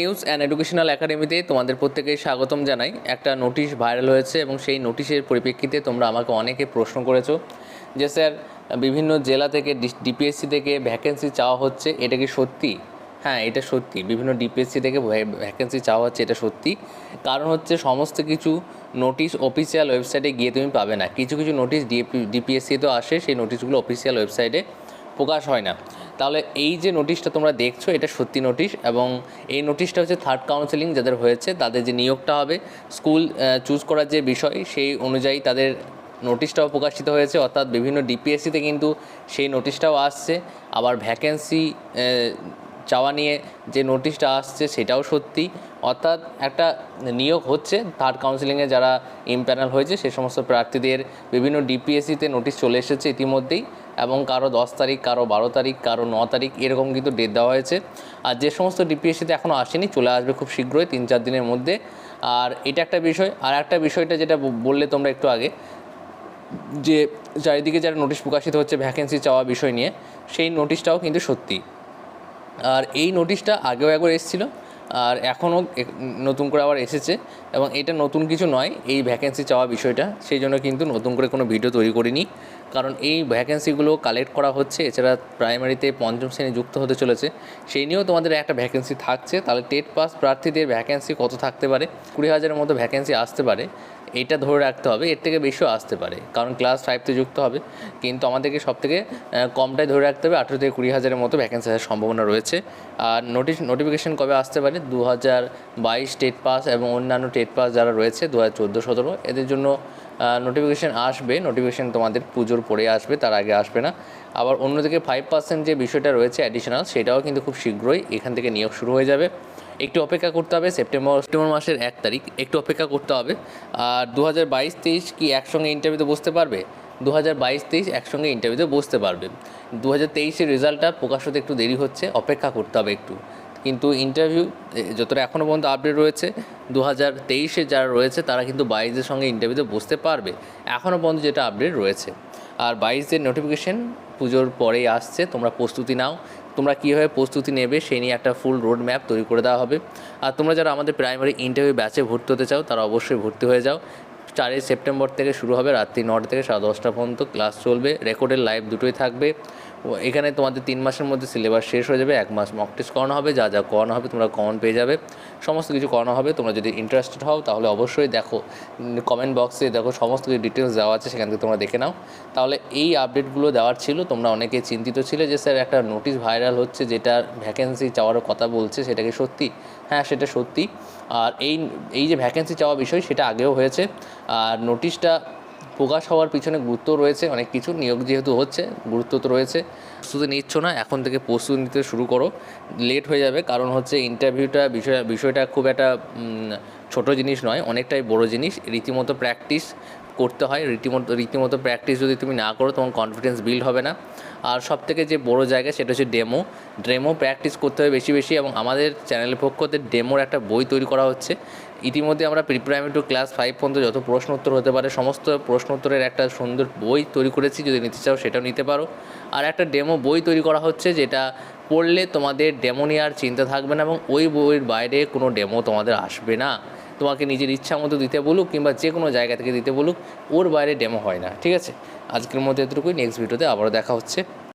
News and educational একাডেমিতে তোমাদের প্রত্যেকে স্বাগতম জানাই। একটা নোটিশ ভাইরাল হয়েছে এবং সেই নোটিশের পরিপ্রেক্ষিতে তোমরা আমাকে অনেকে প্রশ্ন করেছ যে, স্যার, বিভিন্ন জেলা থেকে ডিপিএসসি থেকে ভ্যাকেন্সি চাওয়া হচ্ছে, এটা কি সত্যি? হ্যাঁ এটা সত্যি। বিভিন্ন ডিপিএসসি থেকে ভ্যাকেন্সি চাওয়া হচ্ছে, এটা সত্যি। কারণ হচ্ছে সমস্ত কিছু নোটিশ অফিসিয়াল ওয়েবসাইটে গিয়ে তুমি পাবে না। কিছু কিছু নোটিশ ডিপিএসসিতেও আসে, সেই নোটিশগুলো অফিসিয়াল ওয়েবসাইটে প্রকাশ হয় না। তাহলে এই যে নোটিশটা তোমরা দেখছ, এটা সত্যি নোটিশ এবং এই নোটিশটা হচ্ছে থার্ড কাউন্সেলিং যাদের হয়েছে, তাদের যে নিয়োগটা হবে স্কুল চুজ করার যে বিষয়, সেই অনুযায়ী তাদের নোটিশটাও প্রকাশিত হয়েছে, অর্থাৎ বিভিন্ন ডিপিএসসিতে কিন্তু সেই নোটিশটাও আসছে। আবার ভ্যাকেন্সি চাওয়া নিয়ে যে নোটিশটা আসছে, সেটাও সত্যি। অর্থাৎ একটা নিয়োগ হচ্ছে থার্ড কাউন্সিলিংয়ে যারা ইমপ্যানেল হয়েছে, সে সমস্ত প্রার্থীদের বিভিন্ন ডিপিএসসিতে নোটিশ চলে এসেছে ইতিমধ্যেই। এবং কারও দশ তারিখ, কারও বারো তারিখ, কারও ন তারিখ, এরকম কিন্তু ডেট দেওয়া হয়েছে। আর যে সমস্ত ডিপিএসসিতে এখনও আসেনি, চলে আসবে খুব শীঘ্রই, তিন চার দিনের মধ্যে। আর এটা একটা বিষয়, আর একটা বিষয়টা যেটা বললে তোমরা একটু আগে, যে চারিদিকে যারা নোটিশ প্রকাশিত হচ্ছে ভ্যাকেন্সি চাওয়া বিষয় নিয়ে, সেই নোটিশটাও কিন্তু সত্যি। আর এই নোটিশটা আগেও একবার এসেছিল আর এখনও নতুন করে আবার এসেছে এবং এটা নতুন কিছু নয়, এই ভ্যাকেন্সি চাওয়া বিষয়টা। সেই জন্য কিন্তু নতুন করে কোনো ভিডিও তৈরি করিনি। কারণ এই ভ্যাকেন্সিগুলো কালেক্ট করা হচ্ছে, এছাড়া প্রাইমারিতে পঞ্চম শ্রেণি যুক্ত হতে চলেছে। সেই নিয়েও তোমাদের একটা ভ্যাকেন্সি থাকছে। তাহলে টেট পাস প্রার্থীদের ভ্যাকেন্সি কত থাকতে পারে? কুড়ি হাজারের মতো ভ্যাকেন্সি আসতে পারে। এটা ধরে রাখতে হবে, এর থেকে বেশিও আসতে পারে। কারণ ক্লাস ফাইভতে যুক্ত হবে, কিন্তু আমাদেরকে সব থেকে কমটাই ধরে রাখতে হবে, আঠেরো থেকে কুড়ি হাজারের মতো ভ্যাকেন্সি আসার সম্ভাবনা রয়েছে। আর নোটিশ নোটিফিকেশন কবে আসতে পারে? দু হাজার বাইশ টেট পাস এবং অন্যান্য টেট পাস যারা রয়েছে দু হাজার চোদ্দ সতেরো, এদের জন্য নোটিফিকেশান আসবে নোটিফিকেশান তোমাদের পুজোর পরে আসবে, তার আগে আসবে না। আবার অন্যদিকে ফাইভ পার্সেন্ট যে বিষয়টা রয়েছে অ্যাডিশনাল সেটাও কিন্তু খুব শীঘ্রই এখান থেকে নিয়োগ শুরু হয়ে যাবে। একটু অপেক্ষা করতে হবে সেপ্টেম্বর সেপ্টেম্বর মাসের এক তারিখ, একটু অপেক্ষা করতে হবে। আর দু হাজার বাইশ, তেইশ কি একসঙ্গে ইন্টারভিউতে বসতে পারবে? দু হাজার বাইশ, তেইশ একসঙ্গে ইন্টারভিউতে বসতে পারবে। দু হাজার তেইশের রেজাল্টটা প্রকাশ হতে একটু দেরি হচ্ছে, অপেক্ষা করতে হবে একটু। কিন্তু ইন্টারভিউ যতটা এখনও পর্যন্ত আপডেট রয়েছে দু হাজার তেইশে যারা রয়েছে, তারা কিন্তু বাইশের সঙ্গে ইন্টারভিউতে বসতে পারবে। এখনও পর্যন্ত যেটা আপডেট রয়েছে। আর বাইশের নোটিফিকেশন পুজোর পরেই আসছে, তোমরা প্রস্তুতি নাও। তোমরা কীভাবে প্রস্তুতি নেবে সেই নিয়ে একটা ফুল রোড ম্যাপ তৈরি করে দেওয়া হবে। আর তোমরা যারা আমাদের প্রাইমারি ইন্টারভিউ ব্যাচে ভর্তি হতে চাও, তারা অবশ্যই ভর্তি হয়ে যাও। চারই সেপ্টেম্বর থেকে শুরু হবে, রাত্রি নটা থেকে সাড়ে দশটা পর্যন্ত ক্লাস চলবে। রেকর্ডের লাইভ দুটোই থাকবে। এখানে তোমাদের তিন মাসের মধ্যে সিলেবাস শেষ হয়ে যাবে, এক মাস মক টেস্ট করানো হবে, যা যা করানো হবে তোমরা কমন পেয়ে যাবে। সমস্ত কিছু করানো হবে, তোমরা যদি ইন্টারেস্টেড হও তাহলে অবশ্যই দেখো কমেন্ট বক্সে দেখো সমস্ত কিছু ডিটেলস দেওয়া আছে, সেখান থেকে তোমরা দেখে নাও। তাহলে এই আপডেটগুলো দেওয়ার ছিল, তোমরা অনেকে চিন্তিত ছিলে যে, স্যার, একটা নোটিশ ভাইরাল হচ্ছে যেটা ভ্যাকেন্সি চাওয়ার কথা বলছে সেটাকে সত্যি? হ্যাঁ সেটা সত্যি। আর এই এই যে ভ্যাকেন্সি চাওয়া বিষয়, সেটা আগেও হয়েছে। আর নোটিশটা প্রকাশ হওয়ার পিছনে গুরুত্ব রয়েছে, অনেক কিছু নিয়োগ যেহেতু হচ্ছে, গুরুত্ব তো রয়েছে। প্রস্তুতি নিচ্ছ না, এখন থেকে প্রস্তুতি নিতে শুরু করো। লেট হয়ে যাবে, কারণ হচ্ছে ইন্টারভিউটা বিষয়, বিষয়টা খুব একটা ছোট জিনিস নয়, অনেকটাই বড় জিনিস। রীতিমতো প্র্যাকটিস করতে হয়। রীতিমতো রীতিমতো প্র্যাকটিস যদি তুমি না করো, তোমার কনফিডেন্স বিল্ড হবে না। আর সব থেকে যে বড় জায়গা সেটা হচ্ছে ডেমো ডেমো প্র্যাকটিস করতে হবে বেশি বেশি এবং আমাদের চ্যানেলের পক্ষ থেকে ডেমোর একটা বই তৈরি করা হচ্ছে। ইতিমধ্যে আমরা pre primary to class five পর্যন্ত যত প্রশ্ন উত্তর হতে পারে, সমস্ত প্রশ্ন উত্তরের একটা সুন্দর বই তৈরি করেছি। যদি নিতে চাও সেটাও নিতে পারো। আর একটা ডেমো বই তৈরি করা হচ্ছে যেটা পড়লে তোমাদের ডেমো নেওয়ার চিন্তা থাকবে না এবং ওই বইয়ের বাইরে কোনো ডেমো তোমাদের আসবে না। তোমাকে নিজের ইচ্ছা মতো দিতে বলুক কিংবা যে কোনো জায়গা থেকে দিতে বলুক, ওর বাইরে ডেমো হয় না, ঠিক আছে? আজকের মধ্যে এতটুকুই নেক্সট ভিডিওতে আবারও দেখা হচ্ছে।